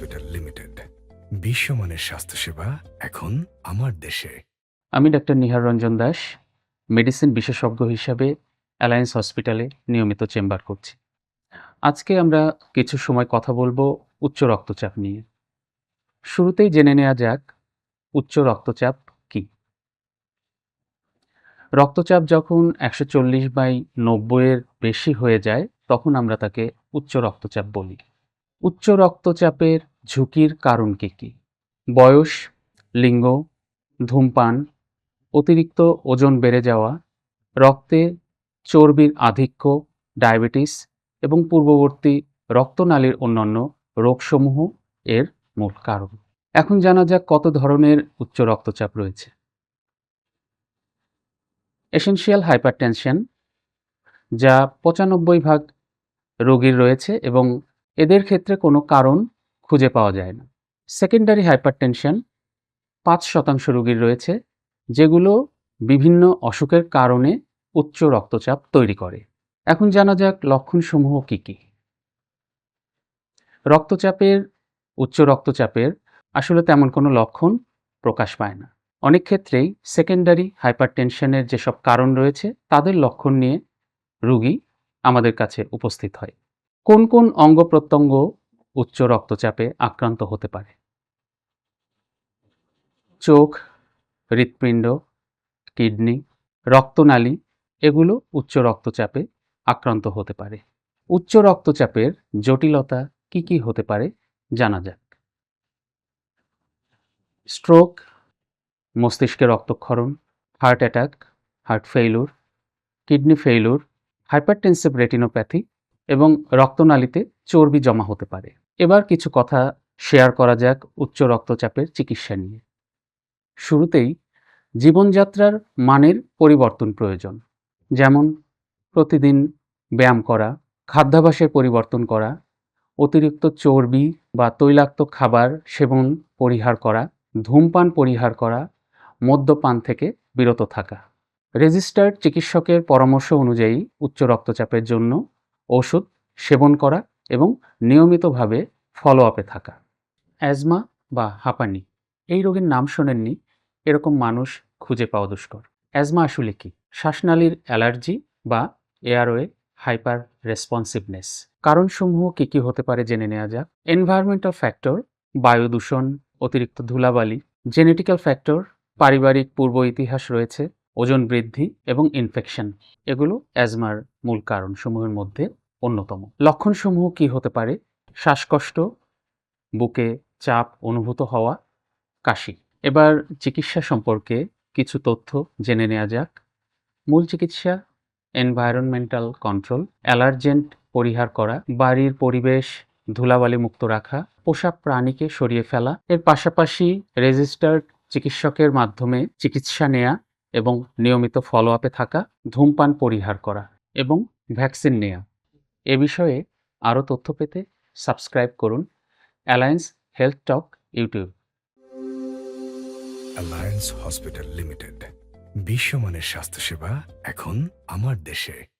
Hospital limited. বিশ্বমানের স্বাস্থ্যসেবা এখন আমার দেশে। আমি ডাক্তার নিহার রঞ্জন দাস, মেডিসিন বিশেষজ্ঞ হিসাবে অ্যালায়েন্স হসপিটালে নিয়মিত চেম্বার করছি। আজকে আমরা কিছু সময় কথা বলব উচ্চ রক্তচাপ নিয়ে। শুরুতেই জেনে নেওয়া যাক, উচ্চ রক্তচাপ কি? রক্তচাপ যখন একশো চল্লিশ বাই নব্বইয়ের বেশি হয়ে যায়, তখন আমরা তাকে উচ্চ রক্তচাপ বলি। উচ্চ রক্তচাপের ঝুঁকির কারণ কী কী? বয়স, লিঙ্গ, ধূমপান, অতিরিক্ত ওজন বেড়ে যাওয়া, রক্তে চর্বির আধিক্য, ডায়াবেটিস এবং পূর্ববর্তী রক্তনালীর অন্যান্য রোগসমূহ এর মূল কারণ। এখন জানা যাক কত ধরনের উচ্চ রক্তচাপ রয়েছে। এসেনশিয়াল হাইপারটেনশন, যা পঁচানব্বই ভাগ রোগীর রয়েছে এবং এদের ক্ষেত্রে কোনো কারণ খুঁজে পাওয়া যায় না। সেকেন্ডারি হাইপারটেনশন পাঁচ শতাংশ রোগীর রয়েছে, যেগুলো বিভিন্ন অসুখের কারণে উচ্চ রক্তচাপ তৈরি করে। এখন জানা যাক লক্ষণসমূহ কী কী। রক্তচাপের, উচ্চ রক্তচাপের আসলে তেমন কোনো লক্ষণ প্রকাশ পায় না। অনেক ক্ষেত্রেই সেকেন্ডারি হাইপারটেনশনের যেসব কারণ রয়েছে, তাদের লক্ষণ নিয়ে রুগী আমাদের কাছে উপস্থিত হয়। কোন কোন অঙ্গ প্রত্যঙ্গ উচ্চ রক্তচাপে আক্রান্ত হতে পারে। চোখ, হৃৎপিণ্ড, কিডনি, রক্তনালী এগুলো উচ্চ রক্তচাপে আক্রান্ত হতে পারে। উচ্চ রক্তচাপের জটিলতা কি কি হতে পারে জানা যাক। স্ট্রোক, মস্তিষ্কে রক্তক্ষরণ, heart attack, heart failure, kidney failure, hypertensive retinopathy এবং রক্তনালীতে চর্বি জমা হতে পারে। এবার কিছু কথা শেয়ার করা যাক উচ্চ রক্তচাপের চিকিৎসা নিয়ে। শুরুতেই জীবনযাত্রার মানের পরিবর্তন প্রয়োজন। যেমন, প্রতিদিন ব্যায়াম করা, খাদ্যাভ্যাসের পরিবর্তন করা, অতিরিক্ত চর্বি বা তৈলাক্ত খাবার সেবন পরিহার করা, ধূমপান পরিহার করা, মদ্যপান থেকে বিরত থাকা। রেজিস্টার্ড চিকিৎসকের পরামর্শ অনুযায়ী উচ্চ রক্তচাপের জন্য ওষুধ সেবন করা এবং নিয়মিতভাবে ফলো আপে থাকা। অ্যাজমা বা হাঁপানি, এই রোগের নাম শোনেননি, এরকম মানুষ খুঁজে পাওয়া দুষ্কর। অ্যাজমা আসলে কি? শ্বাসনালীর অ্যালার্জি বা এয়ারওয়ে হাইপার রেসপন্সিভনেস কারণসমূহ কী কী হতে পারে জেনে নেওয়া যাক। এনভায়রনমেন্টাল ফ্যাক্টর, বায়ু দূষণ, অতিরিক্ত ধুলাবালি, জেনেটিক্যাল ফ্যাক্টর, পারিবারিক পূর্ব ইতিহাস রয়েছে, ওজন বৃদ্ধি এবং ইনফেকশন এগুলো অ্যাজমার মূল কারণসমূহের মধ্যে অন্যতম। লক্ষণসমূহ কি হতে পারে? শ্বাসকষ্ট, বুকে চাপ অনুভূত হওয়া, কাশি। এবার চিকিৎসা সম্পর্কে কিছু তথ্য জেনে নেওয়া যাক। মূল চিকিৎসা, এনভায়রনমেন্টাল কন্ট্রোল, অ্যালার্জেন্ট পরিহার করা, বাড়ির পরিবেশ ধুলাবালি মুক্ত রাখা, পোষা প্রাণীকে সরিয়ে ফেলা। এর পাশাপাশি রেজিস্টার্ড চিকিৎসকের মাধ্যমে চিকিৎসা নেয়া এবং নিয়মিত ফলো আপে থাকা, ধূমপান পরিহার করা এবং ভ্যাকসিন নেয়া। এ বিষয়ে আরও তথ্য পেতে সাবস্ক্রাইব করুন Alliance Health Talk YouTube. Alliance Hospital Limited, বিশ্বমানের স্বাস্থ্যসেবা এখন আমার দেশে।